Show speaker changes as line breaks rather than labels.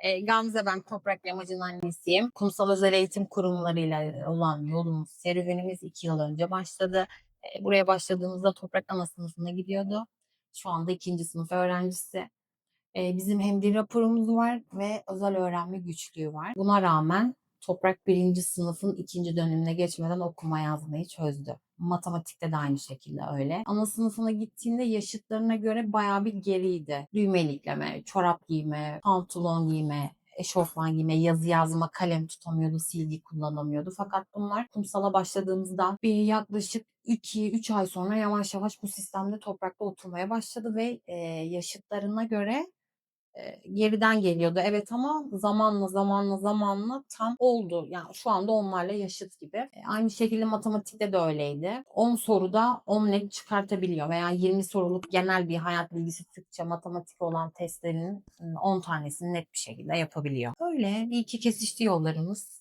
E, Gamze ben Toprak Yamacı'nın annesiyim. Kumsal Özel Eğitim Kurumlarıyla olan yolumuz, serüvenimiz iki yıl önce başladı. E, buraya başladığımızda Toprak ana sınıfına gidiyordu. Şu anda ikinci sınıf öğrencisi. E, bizim hem dil raporumuz var ve özel öğrenme güçlüğü var. Buna rağmen Toprak birinci sınıfın ikinci dönemine geçmeden okuma yazmayı çözdü. Matematikte de aynı şekilde öyle. Ana sınıfına gittiğinde yaşıtlarına göre bayağı bir geriydi. Düğmeli ikleme, çorap giyme, pantolon giyme, eşofman giyme, yazı yazma, kalem tutamıyordu, silgi kullanamıyordu. Fakat bunlar kumsala başladığımızda bir yaklaşık 2-3 ay sonra yavaş yavaş bu sistemde toprakta oturmaya başladı ve e, yaşıtlarına göre geriden geliyordu. Evet ama zamanla zamanla zamanla tam oldu. Yani şu anda onlarla yaşıt gibi. E, aynı şekilde matematikte de öyleydi. 10 soruda 10 net çıkartabiliyor veya 20 soruluk genel bir hayat bilgisi Türkçe matematik olan testlerin ıı, 10 tanesini net bir şekilde yapabiliyor. Öyle iyi ki kesişti yollarımız.